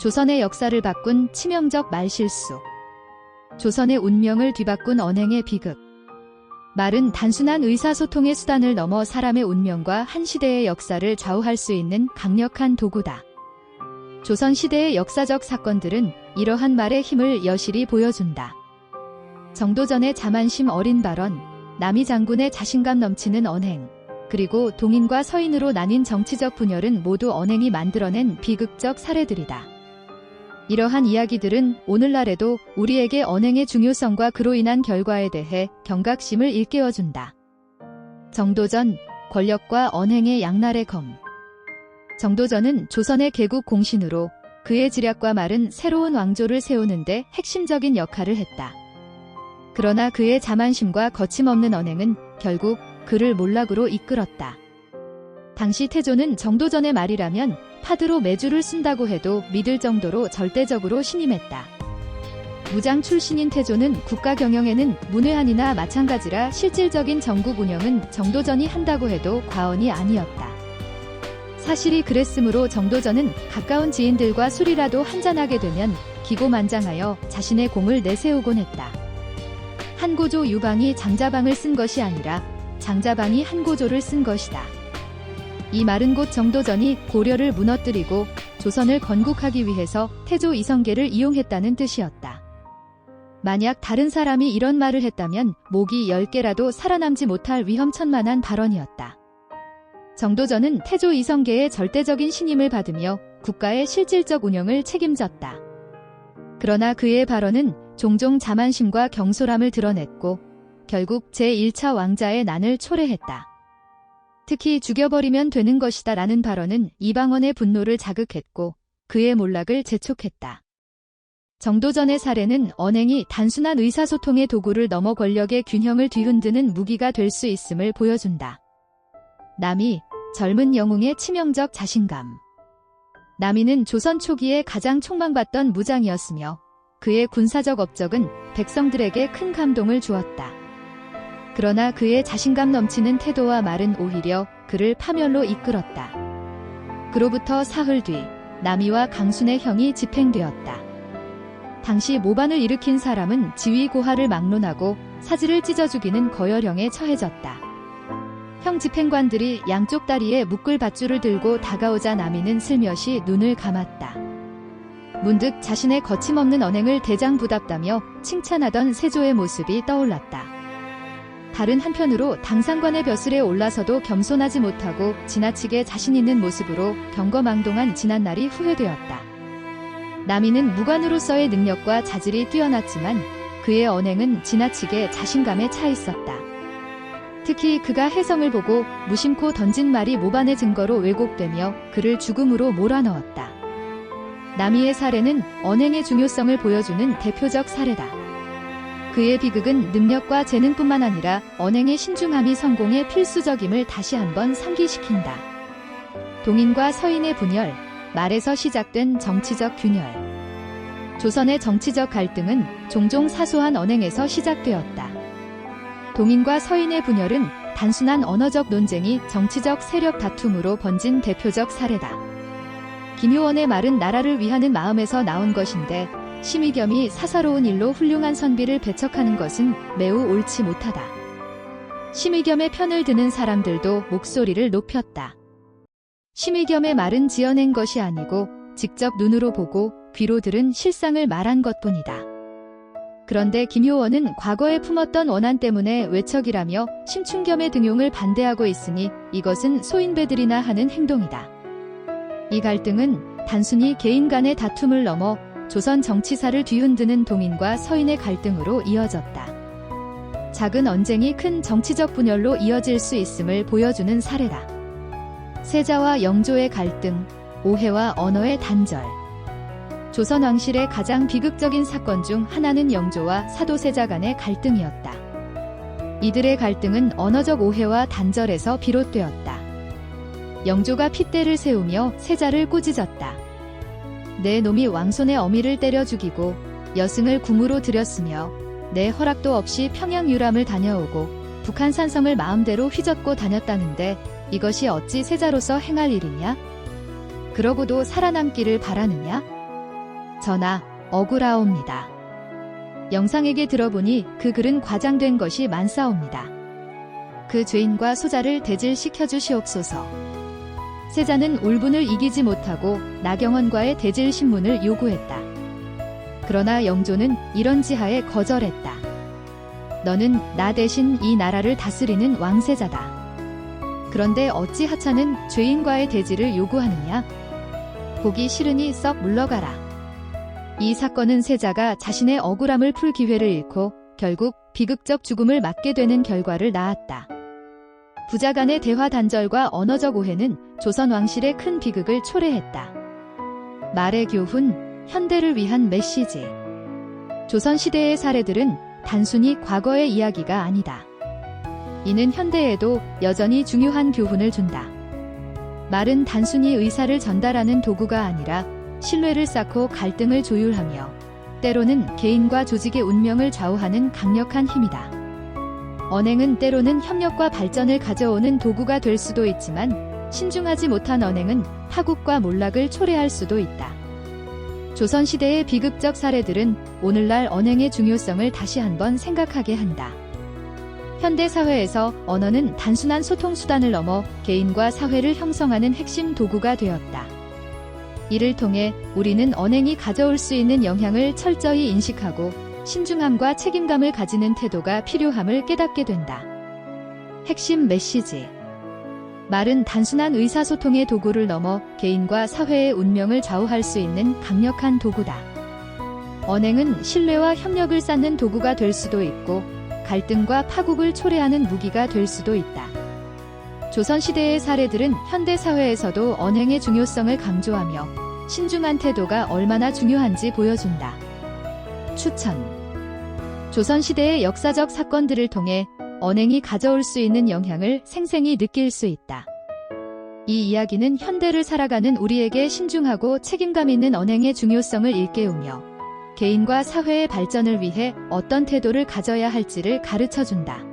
조선의 역사를 바꾼 치명적 말실수. 조선의 운명을 뒤바꾼 언행의 비극. 말은 단순한 의사소통의 수단을 넘어 사람의 운명과 한 시대의 역사를 좌우할 수 있는 강력한 도구다. 조선 시대의 역사적 사건들은 이러한 말의 힘을 여실히 보여준다. 정도전의 자만심 어린 발언, 남이 장군의 자신감 넘치는 언행, 그리고 동인과 서인으로 나뉜 정치적 분열은 모두 언행이 만들어낸 비극적 사례들이다. 이러한 이야기들은 오늘날에도 우리에게 언행의 중요성과 그로 인한 결과에 대해 경각심을 일깨워준다. 정도전, 권력과 언행의 양날의 검. 정도전은 조선의 개국 공신으로 그의 지략과 말은 새로운 왕조를 세우는데 핵심적인 역할을 했다. 그러나 그의 자만심과 거침없는 언행은 결국 그를 몰락으로 이끌었다. 당시 태조는 정도전의 말이라면 파드로 매주를 쓴다고 해도 믿을 정도로 절대적으로 신임했다. 무장 출신인 태조는 국가 경영에는 문외한이나 마찬가지라 실질적인 전국 운영은 정도전이 한다고 해도 과언이 아니었다. 사실이 그랬으므로 정도전은 가까운 지인들과 술이라도 한잔하게 되면 기고만장하여 자신의 공을 내세우곤 했다. 한고조 유방이 장자방을 쓴 것이 아니라 장자방이 한고조를 쓴 것이다. 이 말은 곧 정도전이 고려를 무너뜨리고 조선을 건국하기 위해서 태조 이성계를 이용했다는 뜻이었다. 만약 다른 사람이 이런 말을 했다면 목이 10개라도 살아남지 못할 위험천만한 발언이었다. 정도전은 태조 이성계의 절대적인 신임을 받으며 국가의 실질적 운영을 책임졌다. 그러나 그의 발언은 종종 자만심과 경솔함을 드러냈고 결국 제1차 왕자의 난을 초래했다. 특히 죽여버리면 되는 것이다 라는 발언은 이방원의 분노를 자극했고 그의 몰락을 재촉했다. 정도전의 사례는 언행이 단순한 의사소통의 도구를 넘어 권력의 균형을 뒤흔드는 무기가 될 수 있음을 보여준다. 남이 젊은 영웅의 치명적 자신감. 남이는 조선 초기에 가장 촉망받던 무장이었으며 그의 군사적 업적은 백성들에게 큰 감동을 주었다. 그러나 그의 자신감 넘치는 태도와 말은 오히려 그를 파멸로 이끌었다. 그로부터 사흘 뒤 남이와 강순의 형이 집행되었다. 당시 모반을 일으킨 사람은 지위 고하를 막론하고 사지를 찢어 죽이는 거열형에 처해졌다. 형 집행관들이 양쪽 다리에 묶을 밧줄을 들고 다가오자 남이는 슬며시 눈을 감았다. 문득 자신의 거침없는 언행을 대장 부답다며 칭찬하던 세조의 모습이 떠올랐다. 다른 한편으로 당상관의 벼슬에 올라서도 겸손하지 못하고 지나치게 자신 있는 모습으로 경거망동한 지난날이 후회되었다. 남이는 무관으로서의 능력과 자질이 뛰어났지만 그의 언행은 지나치게 자신감에 차 있었다. 특히 그가 혜성을 보고 무심코 던진 말이 모반의 증거로 왜곡되며 그를 죽음으로 몰아넣었다. 남이의 사례는 언행의 중요성을 보여주는 대표적 사례다. 그의 비극은 능력과 재능뿐만 아니라 언행의 신중함이 성공의 필수적임을 다시 한번 상기시킨다. 동인과 서인의 분열, 말에서 시작된 정치적 균열. 조선의 정치적 갈등은 종종 사소한 언행에서 시작되었다. 동인과 서인의 분열은 단순한 언어적 논쟁이 정치적 세력 다툼으로 번진 대표적 사례다. 김효원의 말은 나라를 위하는 마음에서 나온 것인데 심의겸이 사사로운 일로 훌륭한 선비를 배척하는 것은 매우 옳지 못하다. 심의겸의 편을 드는 사람들도 목소리를 높였다. 심의겸의 말은 지어낸 것이 아니고 직접 눈으로 보고 귀로 들은 실상을 말한 것뿐이다. 그런데 김효원은 과거에 품었던 원한 때문에 외척이라며 심춘겸의 등용을 반대하고 있으니 이것은 소인배들이나 하는 행동이다. 이 갈등은 단순히 개인 간의 다툼을 넘어 조선 정치사를 뒤흔드는 동인과 서인의 갈등으로 이어졌다. 작은 언쟁이 큰 정치적 분열로 이어질 수 있음을 보여주는 사례다. 세자와 영조의 갈등, 오해와 언어의 단절. 조선 왕실의 가장 비극적인 사건 중 하나는 영조와 사도세자 간의 갈등이었다. 이들의 갈등은 언어적 오해와 단절에서 비롯되었다. 영조가 핏대를 세우며 세자를 꾸짖었다. 내 놈이 왕손의 어미를 때려 죽이고 여승을 궁으로 들였으며 내 허락도 없이 평양 유람을 다녀오고 북한 산성을 마음대로 휘젓고 다녔다는데 이것이 어찌 세자로서 행할 일이냐? 그러고도 살아남기를 바라느냐? 전하, 억울하옵니다. 영상에게 들어보니 그 글은 과장된 것이 많사옵니다. 그 죄인과 소자를 대질시켜 주시옵소서. 세자는 울분을 이기지 못하고 나경원과의 대질 신문을 요구했다. 그러나 영조는 이런 지하에 거절했다. 너는 나 대신 이 나라를 다스리는 왕세자다. 그런데 어찌 하찮은 죄인과의 대지를 요구하느냐? 보기 싫으니 썩 물러가라. 이 사건은 세자가 자신의 억울함을 풀 기회를 잃고 결국 비극적 죽음을 맞게 되는 결과를 낳았다. 부자 간의 대화 단절과 언어적 오해는 조선 왕실의 큰 비극을 초래했다. 말의 교훈, 현대를 위한 메시지. 조선 시대의 사례들은 단순히 과거의 이야기가 아니다. 이는 현대에도 여전히 중요한 교훈을 준다. 말은 단순히 의사를 전달하는 도구가 아니라 신뢰를 쌓고 갈등을 조율하며 때로는 개인과 조직의 운명을 좌우하는 강력한 힘이다. 언행은 때로는 협력과 발전을 가져오는 도구가 될 수도 있지만 신중하지 못한 언행은 파국과 몰락을 초래할 수도 있다. 조선시대의 비극적 사례들은 오늘날 언행의 중요성을 다시 한번 생각하게 한다. 현대 사회에서 언어는 단순한 소통 수단을 넘어 개인과 사회를 형성하는 핵심 도구가 되었다. 이를 통해 우리는 언행이 가져올 수 있는 영향을 철저히 인식하고 신중함과 책임감을 가지는 태도가 필요함을 깨닫게 된다. 핵심 메시지. 말은 단순한 의사소통의 도구를 넘어 개인과 사회의 운명을 좌우할 수 있는 강력한 도구다. 언행은 신뢰와 협력을 쌓는 도구가 될 수도 있고 갈등과 파국을 초래하는 무기가 될 수도 있다. 조선시대의 사례들은 현대 사회에서도 언행의 중요성을 강조하며 신중한 태도가 얼마나 중요한지 보여준다. 추천. 조선시대의 역사적 사건들을 통해 언행이 가져올 수 있는 영향을 생생히 느낄 수 있다. 이 이야기는 현대를 살아가는 우리에게 신중하고 책임감 있는 언행의 중요성을 일깨우며 개인과 사회의 발전을 위해 어떤 태도를 가져야 할지를 가르쳐 준다.